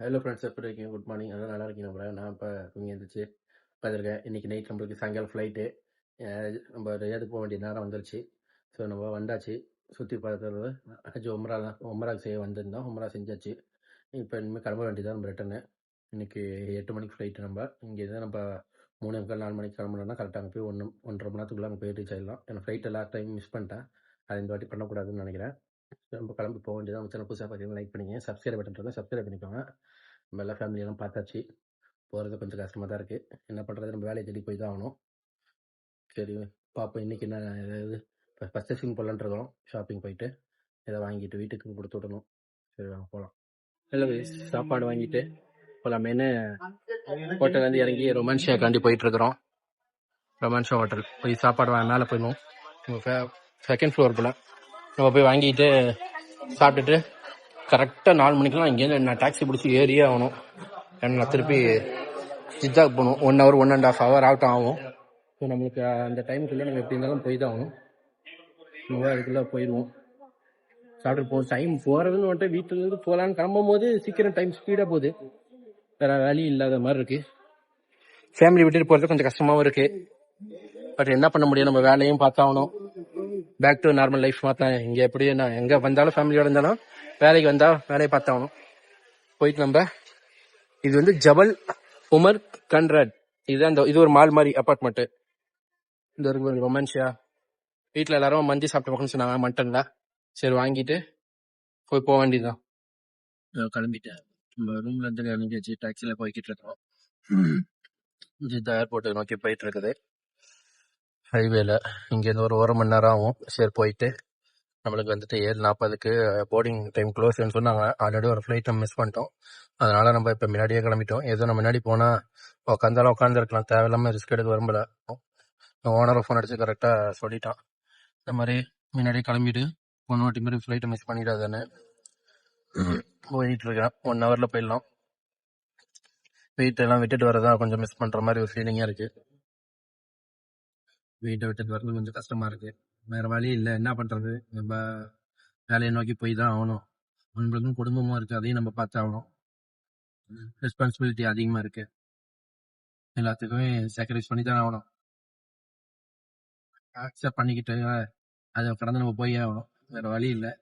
Hello friends எப்படி இருக்கீங்க? Good morning அதெல்லாம் நல்லா இருக்கீங்க நம்மள நான் இப்போ தூங்கி எழுந்திரிச்சு உட்காந்துருக்கேன் இன்றைக்கி நைட் நம்மளுக்கு சாயங்காலம் ஃப்ளைட்டு நம்ம ரியாதுக்கு போக வேண்டிய நேரம் வந்துருச்சு. ஸோ நம்ம வந்தாச்சு. சுற்றி பார்த்துறது ஹஜ் உம்ரா உம்ராக்கு செய்ய வந்திருந்தோம். உம்ரா செஞ்சாச்சு. இப்போ இனிமேல் கிளம்ப வேண்டியதான் நம்ம ரிட்டர்னு இன்றைக்கி எட்டு மணிக்கு ஃப்ளைட்டு நம்ம. இங்கேருந்து நம்ம மூணு முக்கால் நாலு மணிக்கு கிளம்பணும்னா கரெக்டாக அங்கே போய் ஒன்று ஒன்றரை மணி நேரத்துக்குள்ளே அங்கே போய் ரீச் ஆகிடலாம் ஏன்னா ஃப்ளைட் எல்லா டைம் மிஸ் பண்ணிட்டேன். அது இந்த வாட்டி பண்ணக்கூடாதுன்னு நினைக்கிறேன். நம்ம கிளம்பி போக வேண்டியதான் நம்ம சேனல் புதுசாக பார்த்தீங்கன்னா லைக் பண்ணிங்க. சப்ஸ்கிரைப் பட்டன் இருந்தால் சப்ஸ்கிரைப் பண்ணிக்கோங்க. நம்ம எல்லா ஃபேமிலியெல்லாம் பார்த்தாச்சு. போகிறது கொஞ்சம் கஷ்டமாக தான் இருக்குது என்ன பண்ணுறது நம்ம வேலையை தேடி போய் தான் ஆகணும். சரி பார்ப்போம் இன்றைக்கி என்ன ஏதாவது பர்ச்சேசிங் போகலான்னு இருக்கோம். ஷாப்பிங் போயிட்டு இதை வாங்கிட்டு வீட்டுக்கு கொடுத்து விடணும். சரி வாங்க போகலாம் ஹலோ சாப்பாடு வாங்கிட்டு போகலாமேனு ஹோட்டல்லேருந்து இறங்கி ரொமான்ஷியாக்காண்டி போயிட்டுருக்குறோம் ரொமான்ஷா ஹோட்டல் போய் சாப்பாடு வா மேலே போயிடணும் செகண்ட் ஃப்ளோர் போல். நம்ம போய் வாங்கிட்டு சாப்பிட்டுட்டு கரெக்டாக நாலு மணிக்கெல்லாம் இங்கேருந்து நான் டாக்ஸி பிடிச்சி ஏறியே ஆகணும். ஏன்னா நான் திருப்பி ஜித்தாக் போகணும். One hour one and half hour ஆகட்டும் ஆகும். ஸோ நம்மளுக்கு அந்த டைமுக்குள்ளே நம்ம எப்படி இருந்தாலும் போய் தான் ஆகணும். நம்ம அதுக்குள்ளே போயிடுவோம். சாப்பிட்டு போவோம் டைம் போகிறதுன்னு வந்துட்டு வீட்டிலேருந்து போகலான்னு கிளம்பும் போது சீக்கிரம் டைம் ஸ்பீடாக போகுது. வேற வேலையும் இல்லாத மாதிரி இருக்கு. ஃபேமிலி விட்டுட்டு போகிறது கொஞ்சம் கஷ்டமாகவும் இருக்கு. பட் என்ன பண்ண முடியும்? நம்ம வேலையும் பார்த்தாகணும். பேக் டு நார்மல் லைஃப் மாத்தான் இங்கே எப்படி நான் எங்கே வந்தாலும் ஃபேமிலியோட இருந்தாலும் வேலைக்கு வந்தால் வேலையை பார்த்தாகணும். போயிட்டு நம்ம இது வந்து ஜபல் உமர் கன்ரட். இது அந்த இது ஒரு மால் மாதிரி அப்பார்ட்மெண்ட் இந்த ஒரு ரொமான்ஷியா வீட்டில் எல்லாரும் மந்தி சாப்பிட்ட பக்கம்னு சொன்னாங்க மட்டன்ல சரி வாங்கிட்டு போய் போக வேண்டியதுதான். கிளம்பிட்டேன். நம்ம ரூம்ல இருந்து கிளம்பியாச்சு டாக்ஸில போய்கிட்டு இருக்கோம். ஜித்தா ஏர்போர்ட் நோக்கி போயிட்டு இருக்குது. ஹைவேல இங்கேருந்து ஒரு ஒரு மணி நேரம் ஆகும். சரி போயிட்டு நம்மளுக்கு வந்துட்டு ஏழு நாற்பதுக்கு போர்டிங் டைம் க்ளோஸ்ன்னு சொன்னாங்க. ஆல்ரெடி ஒரு ஃப்ளைட் நம்ம மிஸ் பண்ணிட்டோம். அதனால நம்ம இப்போ முன்னாடியே கிளம்பிட்டோம். ஏதோ நம்ம முன்னாடி போனால் உட்காந்தாலும் உட்காந்துருக்கலாம் தேவையில்லாமல் ரிஸ்க் எடுக்க விரும்பல. ஓனரை ஃபோன் அடிச்சு கரெக்டாக சொல்லிட்டான். இந்த மாதிரி முன்னாடியே கிளம்பிட்டு ஒன் வாட்டி மாதிரி ஃப்ளைட்டை மிஸ் பண்ணிடாதானே போயிட்டு இருக்கேன் ஒன் ஹவரில் போயிடலாம். வீட்டெல்லாம் விட்டுட்டு வரதான் கொஞ்சம் மிஸ் பண்ணுற மாதிரி ஒரு ஃபீலிங்காக இருக்குது வீட்டை விட்டுட்டு வரது கொஞ்சம் கஷ்டமா இருக்கு. வேற வழி இல்லை. என்ன பண்றது? நம்ம வேலையை நோக்கி போய் தான் ஆகணும். நம்மளுக்கும் குடும்பமும் இருக்கு. அதையும் நம்ம பார்த்து ஆகணும். ரெஸ்பான்சிபிலிட்டி அதிகமா இருக்கு. எல்லாத்துக்குமே சாக்ரிஃபைஸ் பண்ணி தான் ஆகணும். அக்செப்ட் பண்ணிக்கிட்டு அதை கடந்து நம்ம போய் ஆகணும். வேற வழி இல்லை.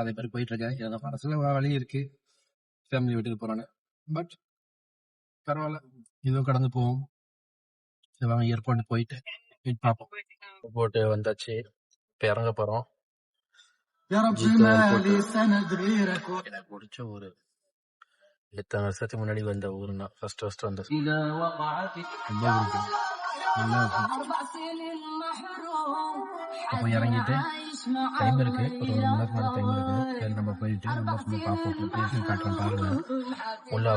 அதே மாதிரி போயிட்டு இருக்கேன். எனக்கு மனசுல வழி இருக்கு. ஃபேமிலி விட்டுட்டு போறானு பட் பரவாயில்ல. இதுவும் கடந்து போவோம். சரி வாங்க ஏர்போர்ட் போயிட்டு பார்ப்போம் போட்டு வந்தாச்சு. இப்போ இறங்க airport. எனக்கு பிடிச்ச ஊரு. எத்தனை வருஷத்துக்கு முன்னாடி வந்த ஊருன்னா ஃபர்ஸ்ட் ஃபர்ஸ்ட் வந்த அப்போ இறங்கிட்டு டைம் இருக்கு. ஒரு ஒரு மணி மேலே டைம் இருக்கு. சரி நம்ம போயிட்டு நம்ம சும்மா பார்ப்போம் பேசி காட்டுறோம் பாருங்க. உள்ள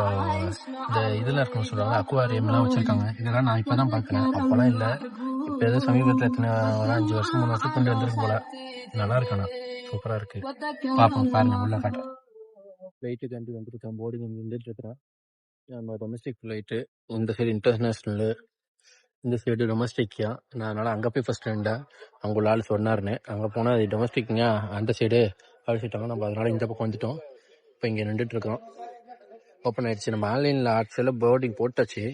இந்த இதெல்லாம் இருக்குன்னு சொல்லுவாங்க அக்வாரியம்லாம் வச்சிருக்காங்க. இதெல்லாம் நான் இப்பதான் பாக்குறேன். அப்பெல்லாம் இல்ல. இப்ப ஏதோ சமீபத்துல எத்தனை ஒரு அஞ்சு வருஷம் மூணு வருஷம் கொண்டு வந்திருக்கு போல. நல்லா இருக்கணும் சூப்பரா இருக்கு. பாப்போம் பாருங்க உள்ள காட்டுறேன் ஃப்ளைட்டு கண்டு வந்துருக்கேன் போர்டிங் வந்துட்டு இருக்கிறேன் நம்ம டொமஸ்டிக் ஃப்ளைட்டு இந்த சைடு இன்டர்நேஷ்னலு இந்த சைடு டொமஸ்டிக்யா நான் அதனால அங்கே போய் ஃபர்ஸ்ட் நின்றேன். அங்கே உள்ள ஆள் சொன்னாருன்னு. அங்கே போனால் அது டொமஸ்டிக்ங்க அந்த சைடு அழைச்சிட்டாங்க. நம்ம அதனால இந்த பக்கம் வந்துட்டோம். இப்போ இங்கே நின்றுட்டு இருக்கோம். ஓப்பன் ஆயிடுச்சு. நம்ம ஆன்லைனில் ஆக்சுவலாக போர்டிங் போட்டாச்சு.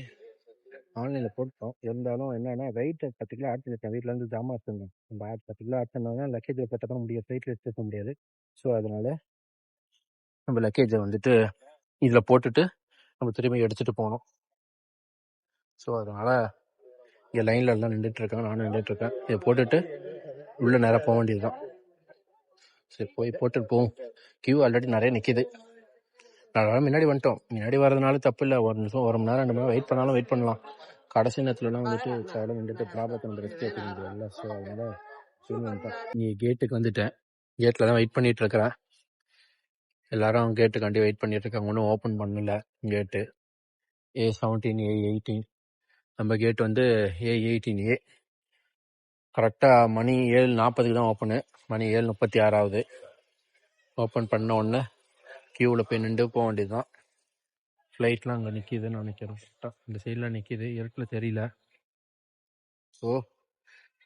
ஆன்லைனில் போட்டோம். இருந்தாலும் என்னன்னா வெயிட் பத்து கிலோ ஆட் பண்ணிட்டேன் வீட்டில் இருந்து ஜாமான் வச்சுருந்தேன் நம்ம ஆட் பத்து கிலோ ஆட் பண்ணாங்க லக்கேஜில் கட்ட முடியாது. ஃப்ளைட்டில் எடுத்துக்க முடியாது. ஸோ அதனால நம்ம லக்கேஜை வந்துட்டு இதில் போட்டுட்டு நம்ம திரும்பி எடுத்துகிட்டு போகணும் ஸோ அதனால இங்கே லைனில் எல்லாம் நின்றுட்டு நானும் நின்றுட்டு இருக்கேன். இதை போட்டுட்டு உள்ள நேராக போக வேண்டியதுதான். சரி போய் போட்டுட்டு போவோம். கியூ ஆல்ரெடி நிறைய நிற்கிது அதனால முன்னாடி வந்துட்டோம். முன்னாடி வரதுனால தப்பு இல்லை ஒரு நிமிஷம் ஒரு மணி நேரம் ரெண்டு மணி நேரம் வெயிட் பண்ணாலும் வெயிட் பண்ணலாம். கடைசி நேரத்துலலாம் வந்துட்டு சேலம் வந்துட்டு ப்ராப்ளத்தை நம்ம ரெஸ்ட் எடுக்க முடியல. ஸோ அதனால சொல்லி நீ கேட்டுக்கு வந்துட்டேன். கேட்டில் தான் வெயிட் பண்ணிட்டு இருக்கிறேன். எல்லாரும் கேட்டுக்காண்டி வெயிட் பண்ணிட்டு இருக்காங்க. ஒன்றும் ஓப்பன் பண்ணல. Gate A seventeen A eighteen நம்ம கேட் வந்து ஏ எயிட்டீன் ஏ கரெக்டாக மணி ஏழு நாற்பதுக்கு தான் ஓப்பனு மணி ஏழு முப்பத்தி ஆறாவது. ஓப்பன் பண்ண உடனே க்யூவில் போய் நின்று போக வேண்டியதுதான். ஃப்ளைட்லாம் அங்கே நிற்கிதுன்னு நினைக்கிறேன். இந்த சைடில் நிற்கிது இருட்டில் தெரியல. ஸோ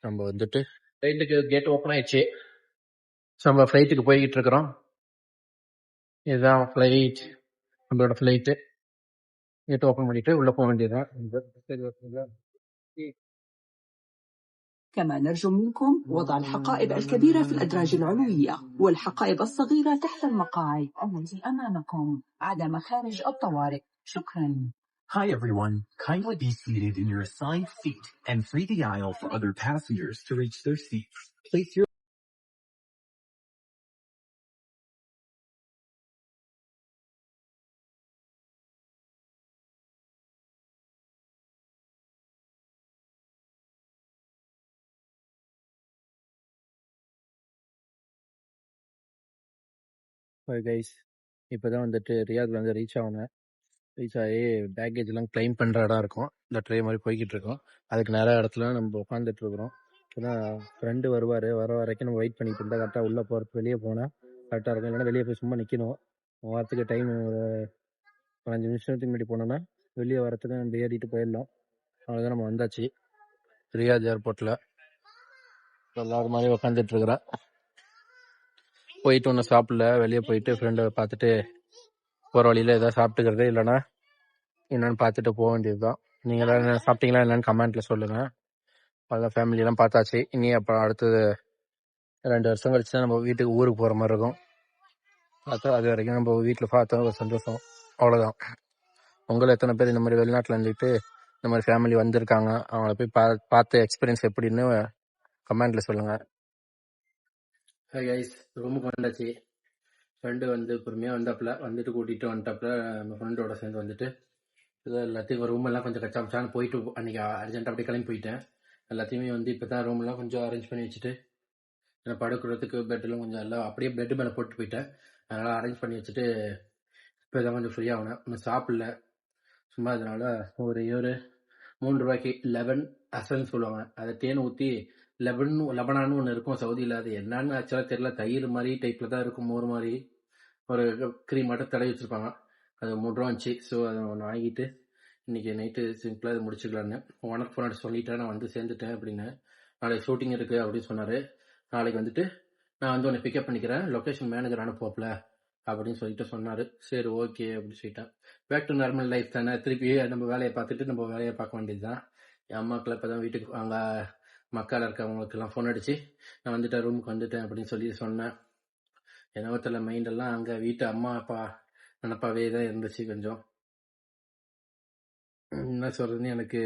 நம்ம வந்துட்டு ஃப்ளைட்டுக்கு கேட் ஓப்பன் ஆயிடுச்சு. ஸோ நம்ம ஃப்ளைட்டுக்கு போய்கிட்டு இருக்கிறோம். இதுதான் ஃப்ளைட் நம்மளோட ஃப்ளைட்டு கேட் ஓப்பன் பண்ணிட்டு உள்ளே போக வேண்டியதுதான். சரி كما نرجو منكم وضع الحقائب الكبيرة في الأدراج العلوية والحقائب الصغيرة تحت المقاعد التي أمامكم عدا مخارج الطوارئ شكرا Hi everyone. Kindly be seated in your assigned seat and free the aisle for other passengers to reach their seats. Place your guys இப்போ தான் வந்துட்டு ரியாத்ல வந்து ரீச் ஆகணும் ரீச் ஆகி பேக்கேஜ்லாம் கிளைம் பண்ணுற இடம் இருக்கும். இந்த ட்ரே மாதிரி போய்கிட்டு இருக்கோம். அதுக்கு நிறைய இடத்துல நம்ம உட்காந்துட்டு இருக்கிறோம். ஏன்னா ஃப்ரெண்டு வருவார். வர வரைக்கும் நம்ம வெயிட் பண்ணிட்டு இருந்தால் கரெக்டாக உள்ளே போகிறதுக்கு வெளியே போனால் கரெக்டாக இருக்கும். இல்லைன்னா வெளியே போய் சும்மா நிற்கணும் வரத்துக்கு டைம் ஒரு பதினஞ்சு நிமிஷத்துக்கு முன்னாடி போனோம்னா வெளியே வரத்துக்கு நம்ம ஏறிட்டு போயிடலாம். அவ்வளோதான் நம்ம வந்தாச்சு. ரியாஜ் ஏர்போர்ட்டில் எல்லாரும் மாதிரி உட்காந்துட்டு இருக்கிறேன் போயிட்டு ஒன்றும் சாப்பிடல. வெளியே போயிட்டு ஃப்ரெண்டை பார்த்துட்டு போகிற வழியில் ஏதாவது சாப்பிட்டுக்கிறது இல்லைன்னா என்னென்னு பார்த்துட்டு போக வேண்டியது தான் நீங்கள் என்ன சாப்பிட்டீங்களா என்னென்னு கமெண்ட்டில் சொல்லுங்கள் அதான் ஃபேமிலியெல்லாம் பார்த்தாச்சு. இனி அப்புறம் அடுத்தது ரெண்டு வருஷம் கழிச்சு தான் நம்ம வீட்டுக்கு ஊருக்கு போகிற மாதிரி இருக்கும். பார்த்தா அது வரைக்கும் நம்ம வீட்டில் பார்த்தோம் ஒரு சந்தோஷம். அவ்வளோதான் உங்களை எத்தனை பேர் இந்த மாதிரி வெளிநாட்டில் இருந்துட்டு இந்த மாதிரி ஃபேமிலி வந்திருக்காங்க அவங்கள போய் பா பார்த்த எக்ஸ்பீரியன்ஸ் எப்படின்னு கமெண்ட்டில் சொல்லுங்கள் ஹாய் கைஸ் ரூமுக்கு வந்தாச்சு ஃப்ரெண்டு வந்து பொறுமையாக வந்தாப்புல வந்துட்டு கூட்டிகிட்டு வந்துட்டாப்புல நம்ம ஃப்ரெண்டோட சேர்ந்து வந்துட்டு இது எல்லாத்தையும் ரூமெல்லாம் கொஞ்சம் கச்சாமிச்சான்னு போயிட்டு அன்றைக்கி அர்ஜென்ட்டாக அப்படியே கிளம்பி போயிட்டேன். எல்லாத்தையுமே வந்து இப்போ தான் ரூம்லாம் கொஞ்சம் அரேஞ்ச் பண்ணி வச்சுட்டு நான் படுக்கிறதுக்கு பெட்டெல்லாம் கொஞ்சம் எல்லாம் அப்படியே பெட்டு மேலே போட்டு போயிட்டேன். அதனால் அரேஞ்ச் பண்ணி வச்சுட்டு இப்போ தான் கொஞ்சம் ஃப்ரீ ஆகணும் இன்னும் சாப்பிடல. சும்மா அதனால ஒரு ஒரு மூணு ரூபாய்க்கு லெவன் அசல்னு சொல்லுவாங்க. அதை தேன் ஊற்றி லெபன் லெபனான்னு ஒன்று இருக்கும் சவுதியில். அது என்னன்னு ஆக்சுவலாக தெரியல. தயிர் மாதிரி டைப்பில் தான் இருக்கும் மோர் மாதிரி. ஒரு க்ரீம் மட்டும் தடவி வச்சுருப்பாங்க. அது மூணு ரூபா வந்துச்சு ஸோ அதை ஒன்று வாங்கிட்டு இன்றைக்கி நைட்டு சிம்பிளாக இது முடிச்சுக்கலான்னு ஓனர் ஃபோன் சொல்லிட்டேன் நான் வந்து சேர்ந்துட்டேன் அப்படின்னு. நாளைக்கு ஷூட்டிங் இருக்குது அப்படின்னு சொன்னார். நாளைக்கு வந்துட்டு நான் வந்து உன்னை பிக்கப் பண்ணிக்கிறேன். லொக்கேஷன் மேனேஜர் அனுப்புவோப்பில் அப்படின்னு சொல்லிட்டு சொன்னார். சரி ஓகே அப்படின்னு சொல்லிட்டேன் பேக் டு நார்மல் லைஃப் தானே. திருப்பி நம்ம வேலையை பார்த்துட்டு நம்ம வேலையை பார்க்க வேண்டியது தான் என் அம்மாக்கெல்லாம் இப்போ தான் வீட்டுக்கு அங்கே மக்கால் இருக்கவங்களுக்கெல்லாம் ஃபோன் அடிச்சு நான் வந்துட்டேன் ரூமுக்கு வந்துட்டேன் அப்படின்னு சொல்லி சொன்னேன். என்னவோ தெரியல மைண்டெல்லாம் அங்கே வீட்டு அம்மா அப்பா நினப்பாவே தான் இருந்துச்சு கொஞ்சம். என்ன சொல்றதுன்னு எனக்கு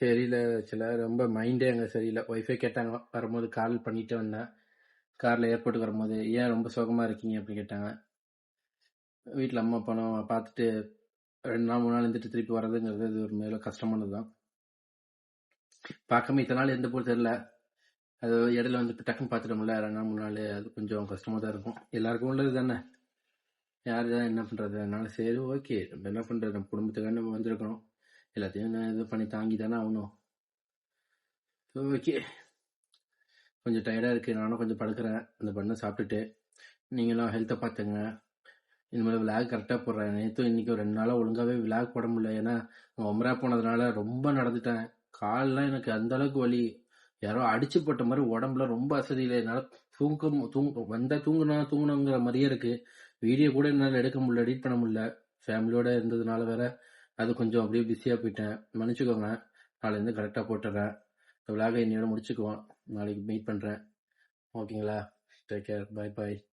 தெரியல சில ரொம்ப மைண்டே அங்கே சரியில்லை. ஒய்ஃபே கேட்டாங்க வரும்போது கால் பண்ணிட்டு வந்தேன். காரில் ஏர்போர்ட்டுக்கு வரும்போது ஏன் ரொம்ப சுகமாக இருக்கீங்க? அப்படின்னு கேட்டாங்க. வீட்டில் அம்மா பணம் பார்த்துட்டு ரெண்டு நாள் மூணு நாள் இருந்துட்டு திருப்பி வர்றதுங்கிறது இது ஒரு மேலும் கஷ்டமானது தான் பார்க்காம இத்தனை நாள் எந்த போல் தெரியல. அது இடையில வந்து டக்குன்னு பார்த்துட்டோம்ல ரெண்டு நாள் மூணு நாள் அது கொஞ்சம் கஷ்டமாக தான் இருக்கும். எல்லாருக்கும் உள்ளது தானே. யார் தான் என்ன பண்ணுறது அதனால சரி ஓகே. நம்ம என்ன பண்ணுறது நம்ம குடும்பத்துக்காக நம்ம வந்திருக்கணும் எல்லாத்தையும் நான் இது பண்ணி தாங்கி தானே ஆகணும். ஓகே. கொஞ்சம் டயர்டாக இருக்குது நானும் கொஞ்சம் படுக்கிறேன். அந்த பண்ணை சாப்பிட்டுட்டு நீங்களும் ஹெல்த்தை பார்த்துங்க. இனிமேல் விளாக் கரெக்டாக போடுறேன். நேற்று இன்றைக்கி ரெண்டு நாளாக ஒழுங்காகவே விளாக் போட முடியல. ஏன்னா ஒமரா போனதுனால ரொம்ப நடந்துட்டேன். கால்லாம் எனக்கு அந்த அளவுக்கு வலி. யாரோ அடிச்சு போட்ட மாதிரி உடம்புல ரொம்ப அசதியில் என்னால் தூங்க தூங்க வந்தால் தூங்கினா தூங்கணுங்கிற மாதிரியே இருக்கு. வீடியோ கூட என்னால் எடுக்க முடியல எடிட் பண்ண முடியல. ஃபேமிலியோட இருந்ததுனால வேற அது கொஞ்சம் அப்படியே பிஸியாக போயிட்டேன். மன்னிச்சுக்கோங்க. நாளைலேருந்து கரெக்டாக போட்டுறேன். இந்த விழாவை என்னையோட முடிச்சுக்குவோம். நாளைக்கு மீட் பண்ணுறேன் ஓகேங்களா? Take care bye bye